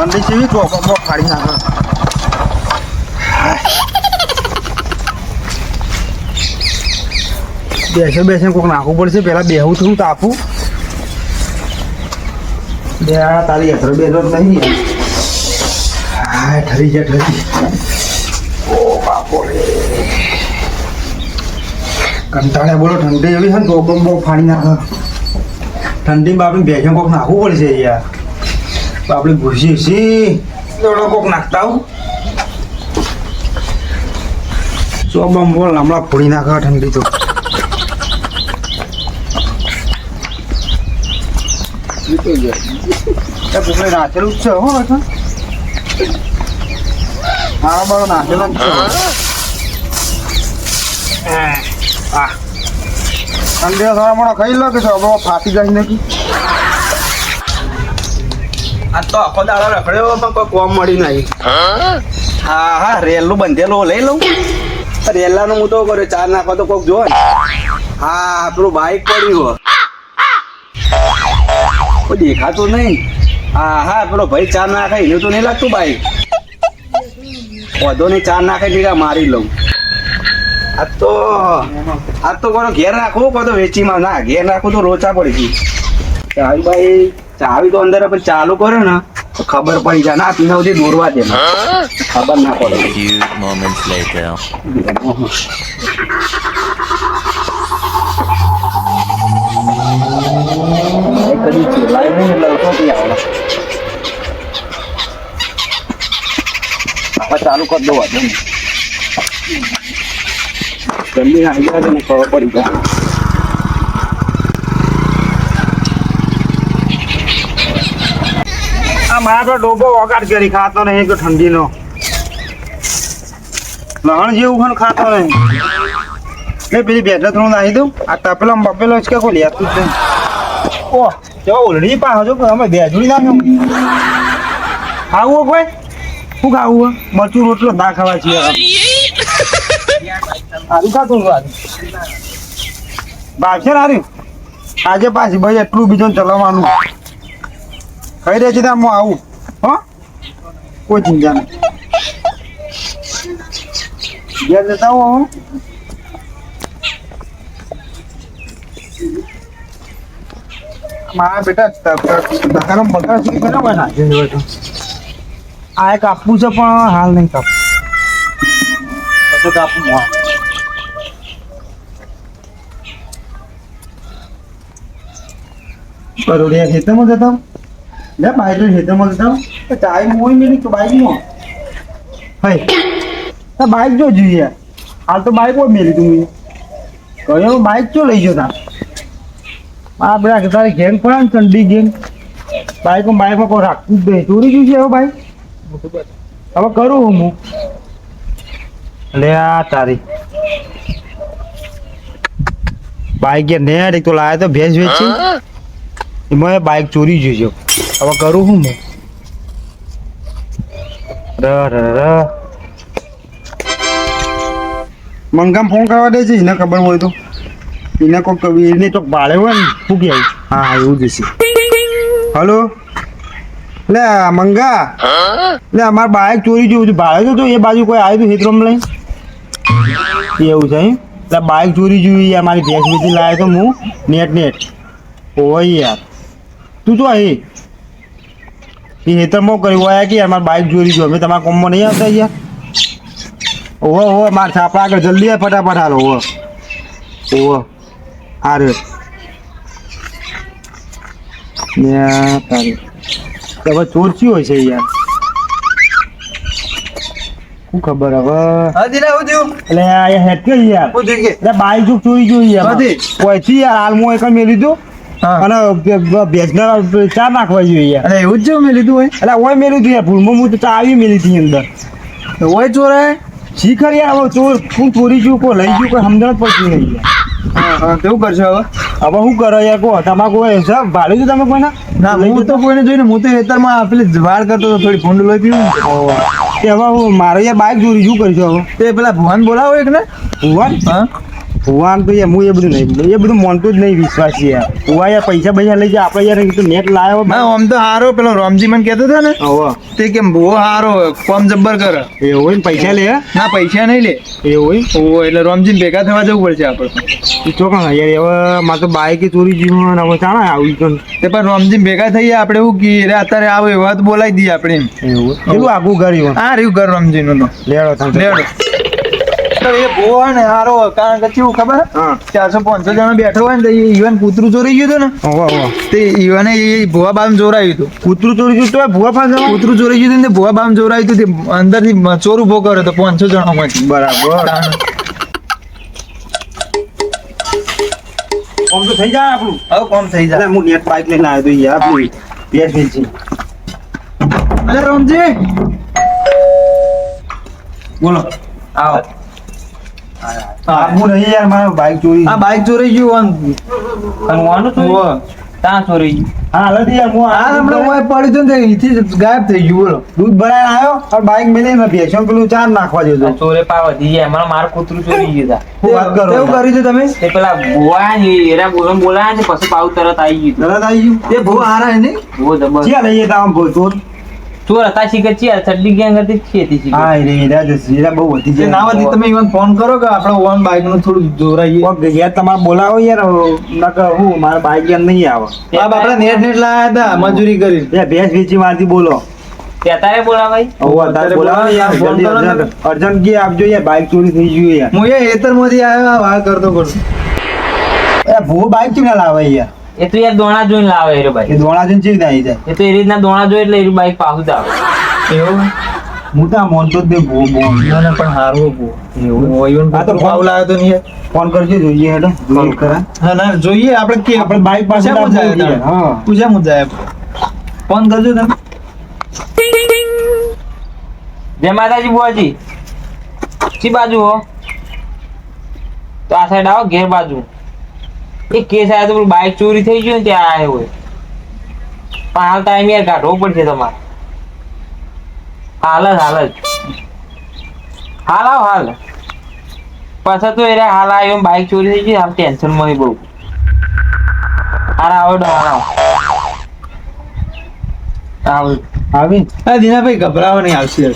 ઠંડી જેવી ચોપમાં ફાડી નાખે. બેસે બેસે કોક નાખવું પડશે. પેલા બેહું છું, તાપું. બે તારી અસર બે તો નહીં. હા, ઠરી જા, ઠરી. ઓ બાપો કંટાળે બોલો, ઠંડી એવી છે ને બમ બહુ ફાડી નાખે. ઠંડીમાં આપણે બેસે કોક નાખવું પડશે યાર તો આપણે ઘૂસી છીએ. દોડો કોક નાખતા આવું. ચોબમ બોલ હમણાં ફોડી નાખવા ઠંડી તો. નાચેલું જ છે હો મારો બારો નાચેલો જ છે. ઠંડી ખાઈ લો કે ફાટી જાય નથી આ તો આખો દાડો પણ કોઈ કોમ મળી નહીં. હા હા, રેલનું બંધેલું લઈ લઉં. રેલાનું હું તો કર્યો, ચાર નાખો તો કોક જો હા, આપણું બાઈક પડ્યું. કોઈ દેખાતું નહીં. હા હા, પેલો ભાઈ ચાર નાખે એનું તો નહીં લાગતું બાઈક. વધો નહીં ચાર નાખે ભેગા મારી લઉં. આ તો આ તો કોનો ઘેર રાખવું કહો તો વેચીમાં ના, ઘેર રાખવું તો રોચા પડી ગઈ ભાઈ. ચાવી તો અંદર પણ ચાલુ કર્યો ને તો ખબર પડી જાય. ના પીના સુધી દોરવા દે. ખબર ના પડે. Moments later. કદી ચેલાય નહીં એટલે તો બી આવડે ચાલુ કરી દો વાંધો નહીં. આવી જાય ને ખબર પડી જાય. મારા તો ડોબો વગાડ કરી, ખાતો નહીં, કે ઠંડીનો. લહણ જેવું પણ ખાતો નહીં. લે પેલી બેઠે થોડું નાખી દઉં. આ તપેલો બપેલો જ કે કોઈ લેતું જ નહીં. ચો ઓલડી પાછો જો અમે બેજુડી નાખ્યો. ખાવું કોઈ? શું ખાવું? મરચું, રોટલો, ના ખાવા છીએ સારું ખાતું સારું ને આર્યું આજે પાછી ભાઈ એટલું બીજું ચલાવવાનું. રહે છે ત્યાં હું આવું. હો? કોઈ ચિંતા નહીં. ઘેર જતા હું. મારા બેટા ધકાનો આ એક છે, પણ હાલ નહીં કાપવું પછી કાપવું હા બરોડિયા ખેતરમાં જતા લે બાઈક ખેતરમાં જતા તો. ચાય મોઈ મેલી તો બાઈકમાં. હઈ તો બાઈક જો જોઈએ. હાલ તો બાઈક કોઈ મેલી તું કયો બાઈક ચો લઈ જતા? આ બધા તારી ગેંગ પણ ને ઠંડી ગેંગ બાઈકમાં બાઈકમાં કોઈ રાખતું જ નહીં. ચોરી ગયું છે હવે ભાઈ? હવે કરું હું. લે, આ તારી. બાઈક એક તો લાયા તો ભેંસ વેચી. એમાં બાઈક ચોરી ગયું. છે હવે કરું હું હું ર ર ર મંગામ ફોન કરવા દે છે એને ખબર હોય તો. એને કોક એને તો ભાડે હોય ને શું કહેવું હા હા એવું જ છે હલો? લે મંગા. લે અમાર બાઈક ચોરી જેવું છે. ભાડે તો એ બાજુ કોઈ આવ્યું હતું હેતરમ લઈને? એવું છે? એટલે બાઇક ચોરી જેવી અમારી ભેંસ વેચી લાવ્યો તો હું. Net net. ઓય યાર. તું જો અહીં એ હેતરમાં કર્યું. હોય કે યાર મારે બાઈક જોઈ ગયો અમે તમારા કોમમાં નહીં આવતા યાર ઓહો ઓહો મારે છાપા આગળ. જલ્દી આવ ફટાફટ હાલો ઓહો ઓહો તો હવે ચોર ચી હોય છે યાર. શું ખબર હવે? એટલે હેટ કે? યાર બાઈક ચોરી જોઈ યાર? યાર? હાલ હું એક મેળવી દઉં અને ભેજના ચા નાખવા જોઈએ. અરે એવું જ મેં લીધું હોય. એટલે ઓય મેં લીધું યાર ભૂલમાં હું તો ચા આવી મેં લીધી અંદર. ઓય ચોરે શીખર યાર હવે ચોર હું ચોરી છું કોઈ લઈ ગયું કોઈ સમજણ પડતી નહીં યાર. કેવું કરશો હવે? હવે શું કરો યાર કહો તમારે કોઈ હિસાબ ભાડ્યું છે તમે કોઈના? ના હું તો કોઈને જોઈને હું તો ખેતરમાં પેલી વાળ કરતો હતો થોડી ફૂંડ લઈ પીવું. કે હવે મારે યાર બાઇક ચોરી શું કરશો હવે? તે પેલા ભુવન બોલાવો એક ને ભુવન? હા. ભુવાન તો એમ હું એ બધું નહીં એ બધું મોનતું જ નહીં વિશ્વાસ યાર. ભુવા યાર પૈસા પૈસા લઈ જાય આપણે યાર કીધું નેટ લાવ્યો ના આમ તો હારો પેલો રોમજી મને કહેતો હતો ને હવે તે કેમ બહુ હારો કોમ જબ્બર કરે. એ હોય ને પૈસા લે? ના પૈસા નહીં લે. એ હોય? ઓ એટલે રોમજી ભેગા થવા જવું પડશે આપણે. તો કાં યાર હવે મારે તો બાઈક ચોરી ગયું ને હવે ચાલે આવી તો તે પણ રોમજી ભેગા થઈએ આપણે એવું કહીએ રે અત્યારે આવો એવા તો બોલાવી દઈએ આપણે એમ. એવું? આગું ઘર હા રહ્યું ઘર રામજી નું લેડો. તો એ બહુ ને હારો કારણ કે કેવું ખબર? ચારસો પાંચસો જણા બેઠો હોય ને તો ઈવન કૂતરું ચોરી ગયું હતું ને તે ઈવને એ ભુવા બામ ચોરાયું હતું. કૂતરું ચોરી ગયું તો ભુવા પાસે કૂતરું ચોરી ગયું ને ભુવા બામ ચોરાયું હતું તે અંદરથી ચોર ઊભો કર્યો હતો પાંચસો જણામાંથી બરાબર. આમ તો થઈ જાય આપણું. હવે કોમ થઈ જાય. હું નેટ બાઈક લઈને આવ્યો તો યાર આપણું બેસ વેચી. અરે રામજી. બોલો. આવો. હા. નહીં યાર મારો બાઈક ચોરી આ બાઈક ચોરી ગયું કરવાનું આમ ત્યાં ચોરી હા હાલત યાર હું આ હમણાં ઓય પડ્યું હતું અહીંથી ગાયબ થઈ ગયું બોલો. દૂધ ભરાઈને આવ્યો અને બાઈક મેલી ભેંસો પેલું ચાર નાખવા જતો ચોરે પા વધી જાય અમારા મારું કૂતરું ચોરી ગયું તા. હું વાત કરો કેવું કર્યું હતું તમે? પેલા બોયા ને એરા બોલો બોલાયા ને પછી પાવ તરત આવી ગયું તરત આવી ગયું? એ બહુ હારા હે નહીં? બહુ જબર ક્યાં લઈએ તા ભો- ચોર ચોર હતા શીખર છે ચડ્ડી ગેંગ હતી ખેતી શીખર હા રે એરા જશે બહુ વધી જાય ના વધી તમે ઈવન ફોન કરો કે આપણે ઓન બાઈકનું થોડું જોરાઈએ કોક યાર તમારે બોલાવો યાર નકર હું મારા બાઈક એમ નહીં આવે. બાપ આપણે નેટ નેટ લાયા હતા મજૂરી કરી. બે ભેંસ વેચી મારથી બોલો. અત્યારે બોલાવાય? અત્યારે બોલાવો યાર ફોન કરો અર્જન્ટ કે આપજો યાર બાઈક ચોરી થઈ ગયું યાર. હું એ હેતરમાંથી આવ્યો આ વાત કરતો કરતો. એ ભૂ બાઈક કેમ ના લાવે યાર. એ તો યાર દોણા જોઈને લાવે એ એ દોણા જઈને ચીક આવી જાય? એ તો એ રીતના દોણા જોઈ એટલે એ બાઈક પાછું જ આવે. એવું? હું તો દે જ નહીં મને. પણ હારું બહુ. એવું? ઈવન આ તો ભાવ લાવ્યો તો નહીં ફોન કરજો જોઈએ હેડો જોઈએ કરા હા ના જોઈએ આપણે કે આપણે બાઈક પાસે પૂછ્યા આપવું મુજાય જોઈએ. તમે. હા. ફોન કરજો તમે. જય માતાજી બુઆજી. શી બાજુ હો? તો આ સાઈડ આવો ઘેર બાજુ. એ કેસ આવ્યો તો બાઇક બાઈક ચોરી થઈ ગયું ને ત્યાં આવ્યો હોય. પણ હાલ ટાઈમ યાર કાઢવો પડશે તમારે. હાલ જ હાલ જ. હાલ આવ હાલ. પાછા તો એરે હાલ આવ્યો બાઈક ચોરી થઈ ગઈ આમ ટેન્શન મળી બહુ. હાલ આવો ડો હાલ આવો. હા દીનાભાઈ ગભરાવા નહીં આવશે.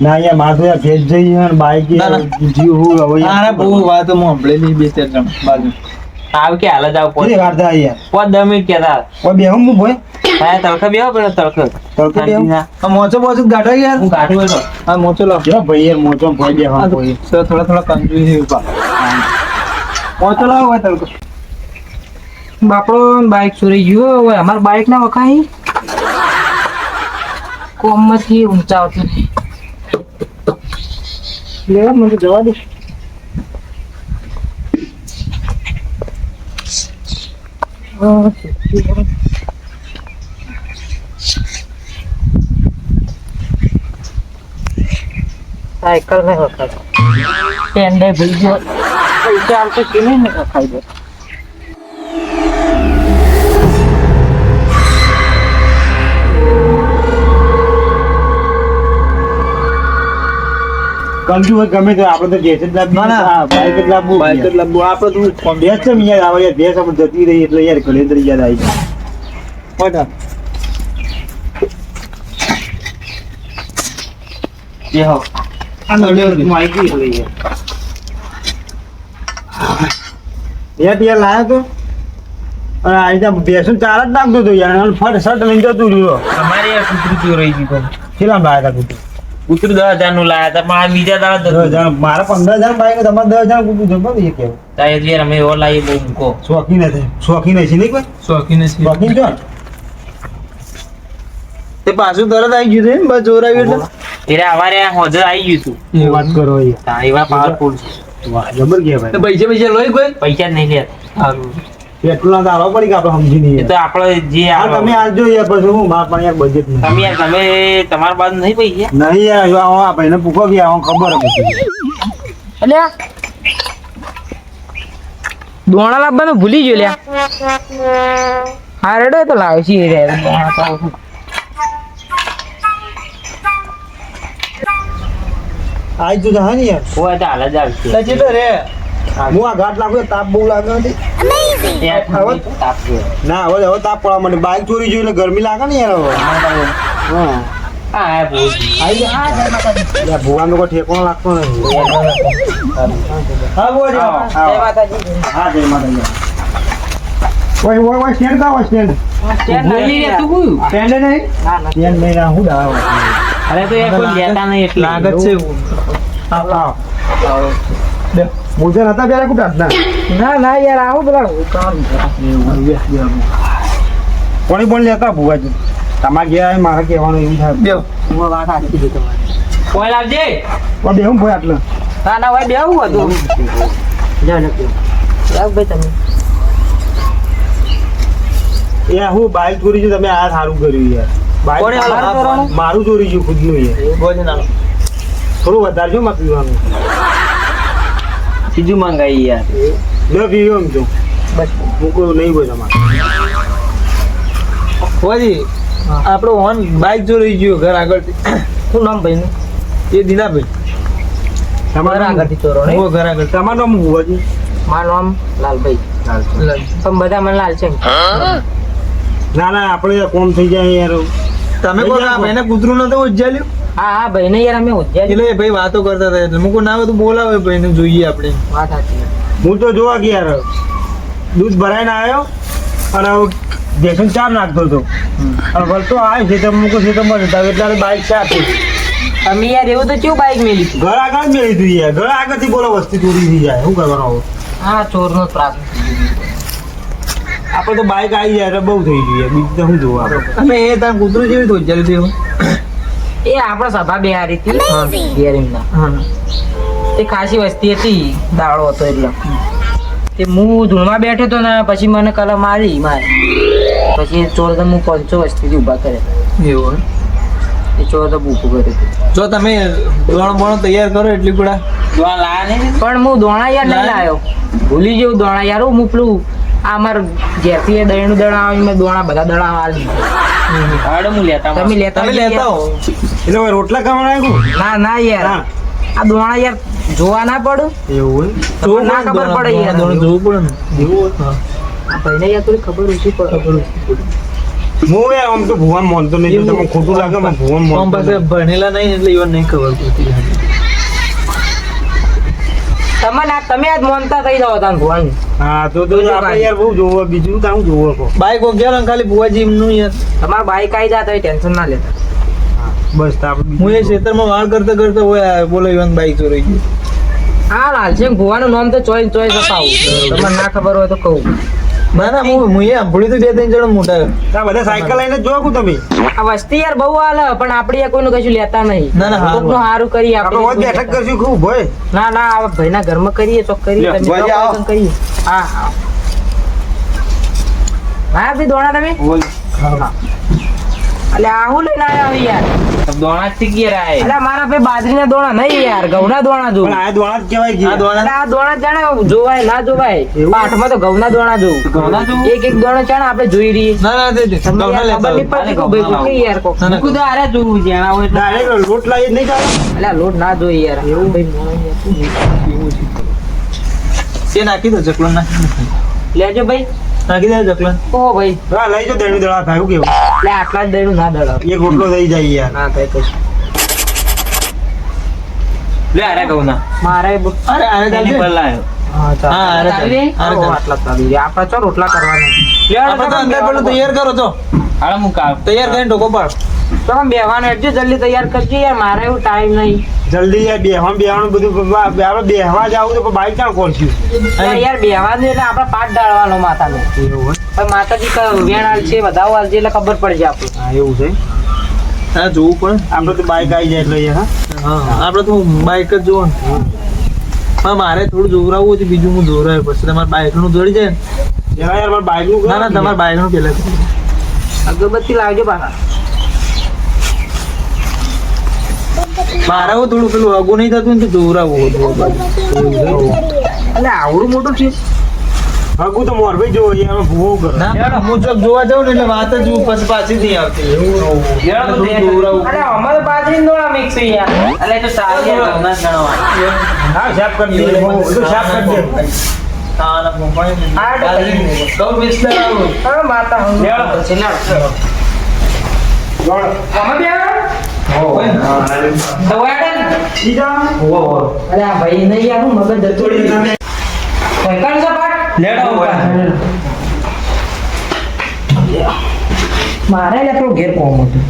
ના યાર મારે ભેજ જઈ ના. જીવ હું હવે બહુ વાત હું સાંભળેલી બે ચાર જણ બાજુ. આવ કે હાલ જ આવો કેટલી વાર થાય યાર? પાંચ દસ મિનિટ કહેતા કોઈ બેહું હું ભોય? હા તડકા બેહો પેલો તળખ તળખ બેહું. આ મોચો બોચો ગાઢો યાર. હું ગાઢો હોય આ મોચો લાવ જો ભાઈ યાર મોચો ભાઈ બેહવા હા તો સર થોડા થોડા કંજુઈ હે ઉપા મોચો લાવો હોય તળખ બાપડો બાઈક ચોરી ગયો હવે અમાર બાઈક ના વખાય કોમમાંથી ઊંચા આવતું નહીં. લેવા મને જવા દે. સાયકલ ને વખાય પેન્ડે ભાઈ ગયો. આવતો કે નહીં વખાઈ દે. કંજુ હોય ગમે તો આપણે તો જ ના, ના. બાઈક જ લાવવું બાઈક જ લાવવું આપણે તો દેશ છે યાર આવે યાર દેશ આપણે જતી રહી એટલે યાર ઘણી અંદર યાદ આવી જાય. આ નળિયો માહિતી એટલે યાર. યાર યાર લાયો તો. અને આ રીતે ચાર જ નાખતો હતો યાર ફટ શર્ટ લઈને જતું રહ્યો. અમારે યાર કૂતરું રહી ગયું? કેટલા લાયા હતા કુતું કૂતરું દસ હજારનું લાયા હતા પણ બીજા દાડા દસ દસ હજાર મારા પંદર હજાર બાઈક તમારે દસ હજાર કુતું જમા એ કેવું તારે યાર અમે એવો લાવીએ બહુ મૂકો. શોખીન હતી શોખીન છે નહીં કોઈ? શોખીન છે શોખીન છો? તે પાછું તરત આવી ગયું છે બસ જોર આવ્યું એટલે? એટલે અમારે આ હોજર આવી ગયું હતું શું વાત કરો એવા પાવરફુલ વાહ જબર ગયા ભાઈ. પૈસા પૈસા લોય કોઈ? પૈસા નહીં લે. સારું. પેટ્રોલ ના પડી કે આપણે સમજી નહીં એ તો આપણે જે આ. તમે આજો યાર પછી હું મારા પણ યાર બજેટ નહીં. તમે યાર તમે તમારા બાદ નહીં પૈસા નહીં યાર જો આવો આ ભાઈને પૂછો કે આવો ખબર હતી એટલે દોણા લાવવાનું ભૂલી ગયો લ્યા હા રેડો તો લાવે છે રે દોણા તો આજ તો હા ને યાર. હોય તો હાલ જ આવશે તો રે. હું આ ઘાટ લાગુ તાપ બહુ લાગે નથી. ના હવે હવે તાપ પડવા માટે બાઇક ચોરી જોઈ એટલે ગરમી લાગે ને યાર હવે. હા. હા આ ભૂજી. યાર ભુવાનો કોઈ ઠેકાણો લાગતો નથી. હા ત્યારે હા હા હું? હું મુજે નતા પેલા કુટા ના ના ના યાર. આવો બધા કામ કોણી પણ લેતા ભુવાજી? તમારે ગયા મારે કહેવાનું એવું થાય. હું વાત આખી છે તમારી. કોઈ લાવજે. પણ બેહું ભાઈ આટલા. ના ના ભાઈ બેવું હતું જા લખ્યું જાઓ ભાઈ તમે. એ હું બાઈક ચોરી છે તમે આ સારું કર્યું યાર મારું ચોરી છે ખુદનું યાર બોજ ના થોડું વધારજો માં પીવાનું. બીજું મંગાવી યાર. ન પીવો એમ જો. બસ. હું કોઈ નહીં હોય તમારે. બોજી આપણો ઓન બાઇક રહી ગયો ઘર આગળ શું નામ ભાઈનું? એ દિલાભાઈ તમારા તમારું આગળથી ચોરો નહીં? હું ઘર આગળ. તમારું નામ ભુવાજી મારું નામ લાલભાઈ. પણ બધા મને લાલ છે ના ના આપણે કોમ થઈ જાય યાર. તમે કહો એને ભાઈને કૂતરું નતો ઉજ્જાલ્યું? હા હા ભાઈ ને યાર અમે ઉજ્જૈન એટલે ભાઈ વાતો કરતા હતા એટલે. મુકો ના તો બોલાવે ભાઈને જોઈએ આપણે. વાત સાચી હું તો જોવા કે યાર. દૂધ ભરાઈને આવ્યો અને જેસન ચાર નાખતો હતો. અને વળતો આવ્યો છે તો મૂકો છે તો તો એટલે બાઈક ચાર થઈ અમે યાર એવું તો કેવું બાઇક મેલી ઘર આગળ જ મેળી હતી યાર. ઘર આગળથી બોલો વસ્તી ચોરી થઈ જાય. શું કરવાનું હવે? હા ચોરનો ત્રાસ આપણે તો બાઇક આવી જાય એટલે બહુ થઈ ગયું બીજું તો શું જોવા અમે એ તાર કૂતરું જેવી તો જલ્દી હતું. એ આપણે સભા બિહારી હતી. ગેરિંગના તે ખાસી વસ્તી હતી દાડો હતો એટલે. તે હું ધૂળમાં બેઠો હતો ને પછી મને કલર મારી મારે. પછી ચોર તો હું પંચો વસ્તીથી ઊભા કરે એવું એ ચોર તો ભૂખું કર્યું. જો તમે દોણ બોણ તૈયાર કરો એટલી લાયા નહીં પણ હું દોણા યાર નહીં લાવ્યો ભૂલી જેવું દોણા યાર હું પેલું આ અમાર ઘેરથી એ દહીંનું દળ આવે મેં દોણા બધા દીધા હું લેતા તમે લેતા તમે લેતા હો એટલે રોટલા ખાવાના ના ના યાર. આ દોણા યાર જોવા ના પડું. એવું ના ખબર પડે યાર. દોણા જોવું પડે ને. હા. યાર થોડી ખબર ઓછી પડે. હું યાર આમ તો ભુવાન માનતો નહીં તમે ખોટું લાગે ભુવન પાસે ભણેલા નહીં એટલે ઈવન નહીં ખબર પડતી. તમે ના તમે આજ મોનતા થઈ જાવ તાન ભુવાન. હા તો તો આપણે યાર બહુ જોવો બીજું તો હું જોવો કહો. બાઈક ઓગ્યા ને ખાલી બુવાજી એમનું યાર. તમારા બાઈક આવી હોય ટેન્શન ના લેતા. બસ હું એ ખેતરમાં વાળ કરતા કરતા હોય બોલો ઈવન બાઈક ચોરી ગયું હા લાલસિંહ ભુવાનું નામ તો ચોઈસ ચોઈસ બતાવું તમને ના ખબર હોય તો કહું. ના ના હું હું એ સાંભળ્યું તો બે ત્રણ જણ મોટા. આ બધા સાયકલ લઈને જ જોવો તમે. આ વસ્તી યાર બહુ હાલ પણ આપણે કોઈનું કશું લેતા નહીં. ના, ના, હારું. કોકનું હારું કરીએ આપણે રોજ બેઠક કરશું ખૂબ ભાઈ ના ના આ ભાઈના ઘરમાં કરીએ ચોક કરીએ તમે કરીએ હા હા. હા ભાઈ દોણા તમે? બોલ. એટલે આ હું લઈને આવ્યા યાર? દોણા જ શીખી રહ્યા એટલે મારા ભાઈ બાજરીના દોણા નહીં યાર ઘઉંના દોણા જોઉં. આ દોણા જ કહેવાય આ દોણા આ દોણા જાણે જોવાય ના જોવાય? પાઠમાં તો ઘઉંના દોણા જોઉં. ઘઉંના જોવું? એક એક દોણા ચાણે આપણે જોઈ રહી ના ના દોણા લેતા ખબર નહીં પડતી કે ભાઈ મૂકી યાર કો તો હારે જોવું આવું એટલે. ડાયરેક્ટ લોટ લાવી નહીં ચાલે એટલે લોટ ના જોઈ યાર. એવું? ભાઈ મોણ યાર તે નાખી દો ચકલો નાખી લેજો ભાઈ. નાખી દે ચકલા. ઓ ભાઈ. હા લઈ જો દેણી દળા. થાય કેવું? એટલે આટલા જ ના દળા એક રોટલો થઈ જાય યાર. ના થાય કશું લે હારે કહું ના. મારે અરે અરે એની પર લાયો અરે. અરે. આપણે ચો રોટલા કરવાના. તૈયાર કરો છો તૈયાર કરીને ઢોકો પાડ તો બેહવાનું એટલે જલ્દી તૈયાર કરજો યાર મારે એવું ટાઈમ નહીં. જલ્દી યાર બેહવા બેહવાનું બધું આપણે બેહવા જાવું તો બાઈક ચાણ ખોલશું? યાર બેહવાનું એટલે આપણે પાટ ડાળવાનો માતાનો. એવું હોય? પણ માતાજી વેણ હાલ છે બધા હાલ છે એટલે ખબર પડી જાય આપણે હા એવું છે હા જોવું પડે. આપણે તો બાઈક આવી જાય એટલે હા? હા આપણે તો બાઈક જ જોવો ને હા મારે થોડું જોવરાવવું હતું બીજું હું જોવરાવે પછી તમારે બાઈકનું જોડી જાય ને. યાર મારે બાઈકનું ના ના તમારે બાઈકનું પેલા. અગરબત્તી લાવજો પાછા. મારે થોડું પેલું અગું નહીં થતું ને તો હતું એટલે આવડું મોટું છે. હગુ તો મોરભાઈ જોવો યાર ભૂવો કરો. ના હું જો જોવા જાઉં ને એટલે વાત જ પછી પાછી નહીં આવતી. એવું અરે અમારે બાજરી દોણા મિક્સ યાર. અલે તો સારી ગમત ગણવા હા સાફ કરી દે. તો સાફ કરી દે. તારા મોબાઈલ આ તો કરી કઉ બેસલે આવું હા માતા હું. છે ના મારે ઘેર કોમ હતું.